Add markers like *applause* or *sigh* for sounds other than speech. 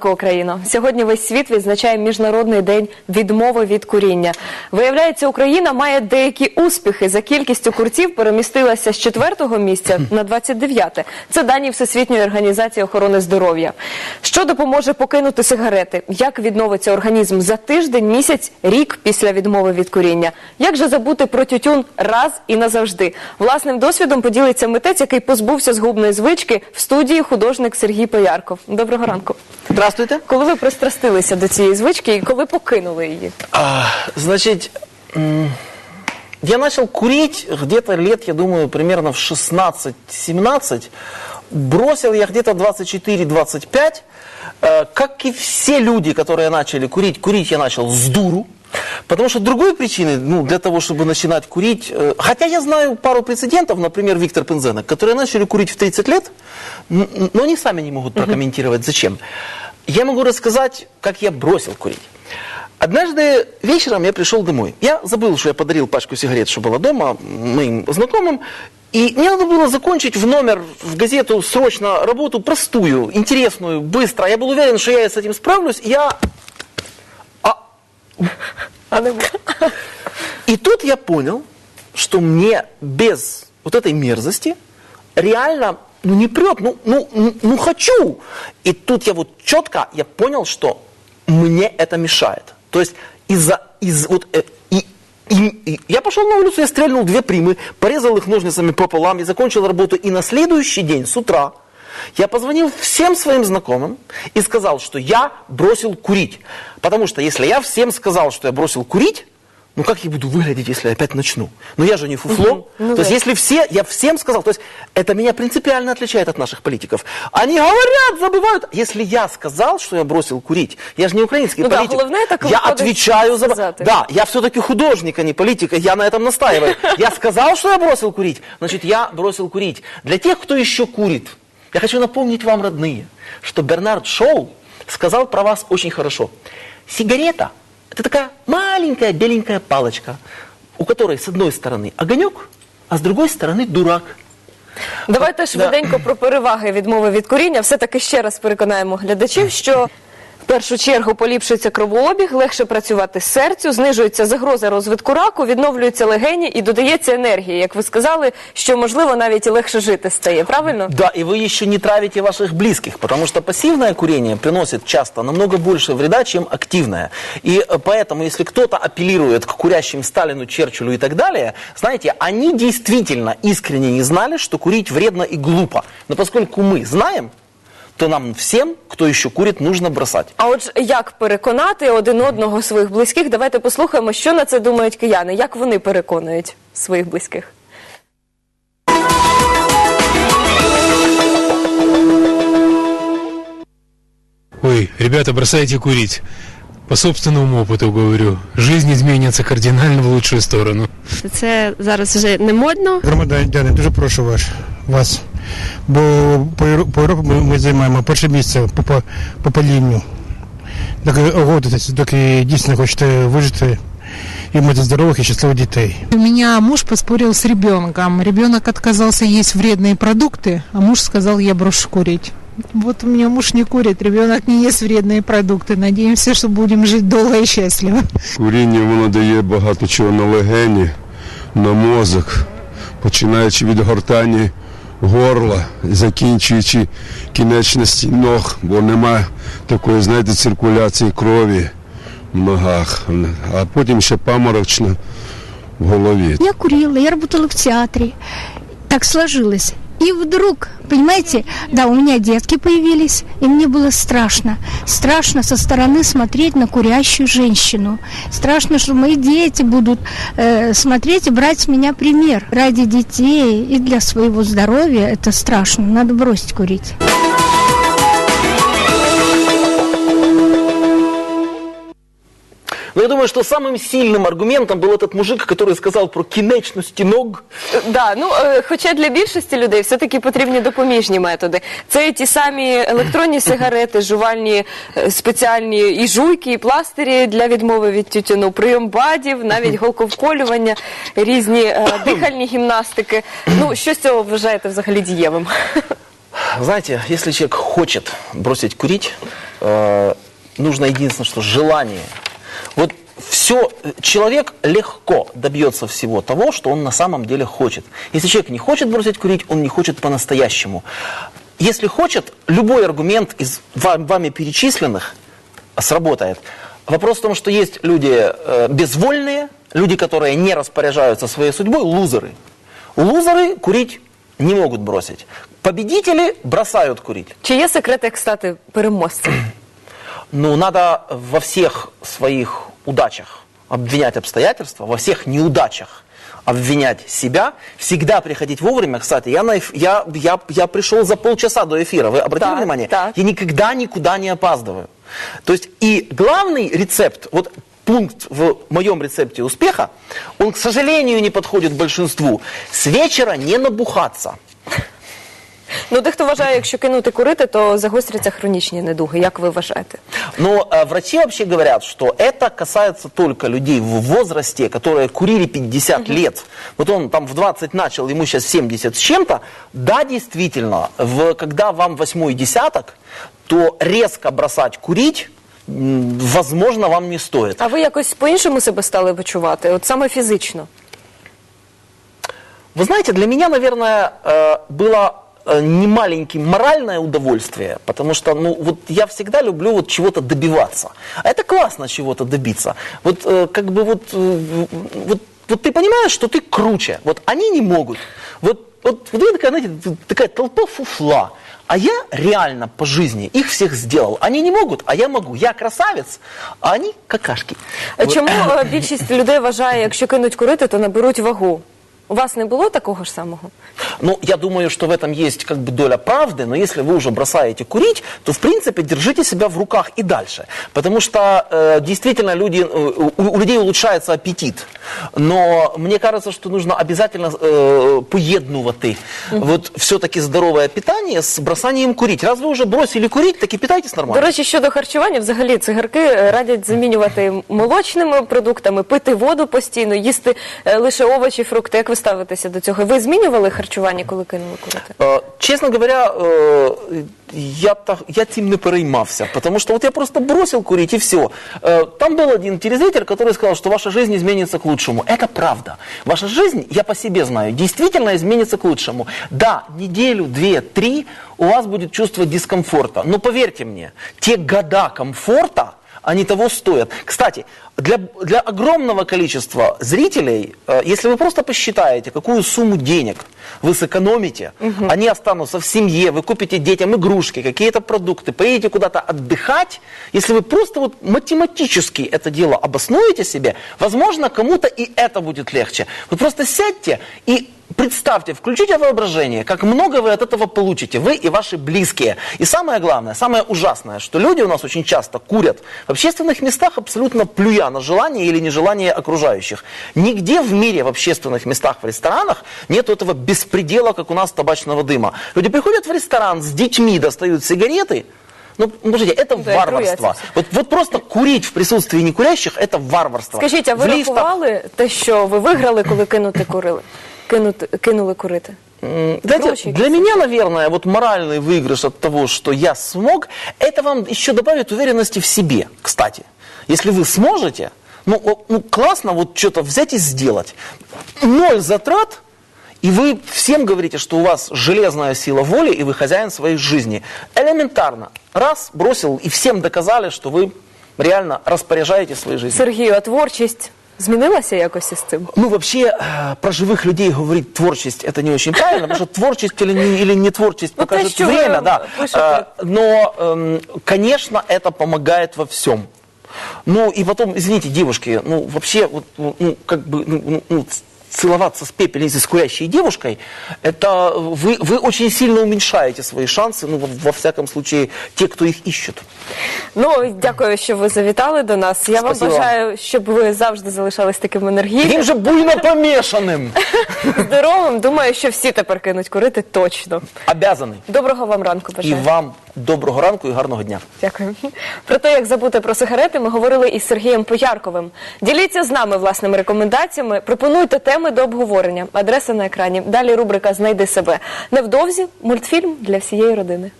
Україно. Сьогодні весь світ відзначає міжнародний день відмови від куріння. Виявляється, Україна має деякі успіхи. За кількістю курців перемістилася з четвертого місця на 29-те. Це дані Всесвітньої організації охорони здоров'я. Що допоможе покинути сигарети? Як відновиться організм за тиждень, місяць, рік після відмови від куріння? Як же забути про тютюн раз і назавжди? Власним досвідом поділиться митець, який позбувся згубної звички в студії художник Сергій Поярков. Доброго ранку. Здравствуйте. Коли ви пристрастилися до цієї звички і коли покинули її? А, значит, м, я начал курить где-то лет, я думаю, примерно в 16-17. Бросил я где-то 24-25. Э, Как и все люди, которые начали курить, курить я начал с дуру. Потому что другой причины, ну, для того, чтобы начинать курить, э, хотя я знаю пару прецедентов, например, Виктор Пензенок, которые начали курить в 30 лет, н- н- но они сами не могут прокомментировать, зачем. Я могу рассказать, как я бросил курить. Однажды вечером я пришел домой. Я забыл, что я подарил пачку сигарет, что была дома, моим знакомым. И мне надо было закончить в номер, в газету срочно работу простую, интересную, быстро. Я был уверен, что я с этим справлюсь. Я... А, А не и тут я понял, что мне без вот этой мерзости реально ну, не прет, ну, ну, ну, ну хочу. И тут я вот четко я понял, что мне это мешает. То есть из-за из вот э, и, и- и я пошел на улицу, я стрельнул две примы, порезал их ножницами пополам и закончил работу. И на следующий день с утра я позвонил всем своим знакомым и сказал, что я бросил курить. Потому что если я всем сказал, что я бросил курить, ну как я буду выглядеть, если я опять начну? Ну я же не фуфло. Ну то есть да. если все, я всем сказал, то есть это меня принципиально отличает от наших политиков. Они говорят, забывают. Если я сказал, что я бросил курить, я же не украинский Ну да, политик. головне так я отвечаю за... сказати. Да, я все-таки художник, а не политик, я на этом настаиваю. *laughs* Я сказал, что я бросил курить, значит, я бросил курить. Для тех, кто еще курит, я хочу напомнить вам, родные, что Бернард Шоу сказал про вас очень хорошо. Сигарета – это такая маленькая беленькая палочка, у которой с одной стороны огонек, а с другой стороны дурак. Давайте швиденько про переваги відмови від куріння. Все-таки ще раз переконаємо глядачів, що в першу чергу поліпшується кровообіг, легше працювати серцю, знижується загроза розвитку раку, відновлюються легені і додається енергії. Як ви сказали, що можливо навіть і легше жити стає. Правильно? Да, и вы еще не травите ваших близких, потому что пассивное курение приносит часто намного больше вреда, чем активное. И э, поэтому, если кто-то апеллирует к курящим Сталину, Черчиллю и так далее, знаете, они действительно искренне не знали, что курить вредно и глупо. Но поскольку мы знаем, то нам всем, кто еще курит, нужно бросать. А от як переконати один одного своїх близьких? Давайте послухаємо, що на це думають кияни, як вони переконують своїх близьких. Ой, ребята, бросайте курить. По собственному опыту говорю, жизнь изменится кардинально в лучшую сторону. Це зараз вже не модно. Громадяни, дуже прошу вас, вас. Бо по, Євро- по Європі ми, ми займаємо перше місце по, по, по палінню. Доки огодитесь, доки дійсно хочете вижити і мати здорових і щасливих дітей. У меня муж поспорил с ребенком. Ребенок отказался есть вредные продукты, а муж сказал, я брошу курить. Вот у меня муж не курит, ребенок не ест вредные продукты. Надеемся, что будем жить долго и счастливо. Куріння воно дає багато чого на легені, на мозок, починаючи від гортані горла, закінчуючи кінечності ног, бо немає такої, знаєте, циркуляції крові в ногах, а потім ще паморочно в голові. Я курила, я працювала в театрі. Так сложилось. И вдруг, понимаете, да, у меня детки появились, и мне было страшно. Страшно со стороны смотреть на курящую женщину. Страшно, что мои дети будут э, смотреть и брать с меня пример. Ради детей и для своего здоровья это страшно. Надо бросить курить. Но я думаю, что самым сильным аргументом был этот мужик, который сказал про кинечности ног. Да, ну е, хоча для більшості людей все-таки потрібні допоміжні методи. Це і ті самі електронні сигарети, жувальні е, спеціальні і жуйки, і пластирі для відмови від тютюну, прийом бадів, навіть голковколювання, різні е, дихальні гімнастики. Ну що з цього вважаєте взагалі дієвим? Знаете, если человек хочет бросить курить, э, нужно единственное, что желание. Вот все, человек легко добьется всего того, что он на самом деле хочет. Если человек не хочет бросить курить, он не хочет по-настоящему. Если хочет, любой аргумент из ва- вами перечисленных сработает. Вопрос в том, что есть люди э, безвольные, люди, которые не распоряжаются своей судьбой, лузеры. Лузеры курить не могут бросить. Победители бросают курить. Чи є секрет, як стати? Ну, надо во всех своих удачах обвинять обстоятельства, во всех неудачах обвинять себя, всегда приходить вовремя. Кстати, я, на эф- я, я, я пришел за полчаса до эфира, вы обратили Так, внимание? так. Я никогда никуда не опаздываю. То есть и главный рецепт, вот пункт в моем рецепте успеха, он, к сожалению, не подходит большинству. С вечера не набухаться. Ну, дехто вважає, якщо кинути курити, то загостряться хронічні недуги. Як ви вважаєте? Но э, врачи вообще говорят, что это касается только людей в возрасте, которые курили 50 лет. Вот он там в 20 начал, ему сейчас 70 с чем-то. Да, действительно, в, когда вам восьмой десяток, то резко бросать курить, м, возможно, вам не стоит. А ви якось по-іншому себе стали почувати? От саме фізично? Вы знаете, для меня, наверное, э, было э, немаленьким моральное удовольствие, потому что, ну, вот я всегда люблю вот чего-то добиваться. А это классно чего-то добиться. Вот э, как бы вот, э, вот, вот ты понимаешь, что ты круче. Вот они не могут. Вот, вот, вот вы такая, знаете, такая толпа фуфла. А я реально по жизни их всех сделал. Они не могут, а я могу. Я красавец, а они какашки. А Вот. Чому е, більшість *laughs* людей вважає, якщо кинуть курити, то наберуть вагу? У вас не було такого ж самого? Ну, я думаю, что в этом есть как бы доля правды, но если вы уже бросаете курить, то, в принципе, держите себя в руках и дальше. Потому что э, действительно люди, э, у, у людей улучшается аппетит. Но мне кажется, что нужно обязательно э, поеднувати вот все-таки здоровое питание с бросанием курить. Раз вы уже бросили курить, так и питайтесь До нормально. речі, щодо харчування, взагалі цигарки е, радять замінювати молочними продуктами, пити воду постійно, їсти е, лише овочі, фрукти. Як ви ставитеся до цього? Ви змінювали харчування, Коли кинули курити? Честно говоря, я, так, я тем не переймався, потому что вот я просто бросил курить и все. Там был один телезритель, который сказал, что ваша жизнь изменится к лучшему. Это правда. Ваша жизнь, я по себе знаю, действительно изменится к лучшему. Да, неделю, две, три у вас будет чувство дискомфорта. Но поверьте мне, те года комфорта, они того стоят. Кстати, для, для огромного количества зрителей, э, если вы просто посчитаете, какую сумму денег вы сэкономите, они останутся в семье, вы купите детям игрушки, какие-то продукты, поедете куда-то отдыхать, если вы просто вот математически это дело обоснуете себе, возможно, кому-то и это будет легче. Вы просто сядьте и Представьте, включите воображение, как много вы от этого получите, вы и ваши близкие. И самое главное, самое ужасное, что люди у нас очень часто курят в общественных местах, абсолютно плюя на желание или нежелание окружающих. Нигде в мире в общественных местах, в ресторанах нет этого беспредела, как у нас табачного дыма. Люди приходят в ресторан с детьми, достают сигареты, ну, слушайте, это Да, варварство. Вот, вот просто курить в присутствии некурящих – это варварство. Скажіть, а ви В лифтах- рахували те, що ви виграли, коли кинути курили? Кинути, кинули курити? Знаете, Гроши для меня, наверное, вот моральный выигрыш от того, что я смог, это вам еще добавит уверенности в себе, кстати. Если вы сможете, ну, ну классно вот что-то взять и сделать. Ноль затрат, и вы всем говорите, что у вас железная сила воли, и вы хозяин своей жизни. Элементарно. Раз, бросил, и всем доказали, что вы реально распоряжаетесь своей жизнью. Сергію, а творчість змінилася якось із цим? Ну, вообще, про живых людей говорить творчесть это не очень правильно, потому что творчесть или не, или не творчесть Ну, то покажет что вы время, да. пишете? Э, Но, эм, конечно, это помогает во всем. Ну, и потом, извините, девушки, ну, вообще, вот, ну, ну, как бы, ну, ну, ну, целоваться с пепельницей, с курящей девушкой, это вы, вы очень сильно уменьшаете свои шансы, ну, во, во всяком случае, те, кто их ищет. Ну, дякую, що ви завітали до нас. Я вам Спасибо. бажаю, щоб ви завжди залишались таким енергійним, Таким же буйно помешанным. *laughs* здоровим. Думаю, що всі тепер кинуть курити точно. Обязаны. Доброго вам ранку И бажаю. вам Доброго ранку і гарного дня. Дякую. Про те, як забути про сигарети, ми говорили із Сергієм Поярковим. Діліться з нами власними рекомендаціями, пропонуйте теми до обговорення. Адреса на екрані. Далі рубрика Знайди себе. Невдовзі мультфільм для всієї родини.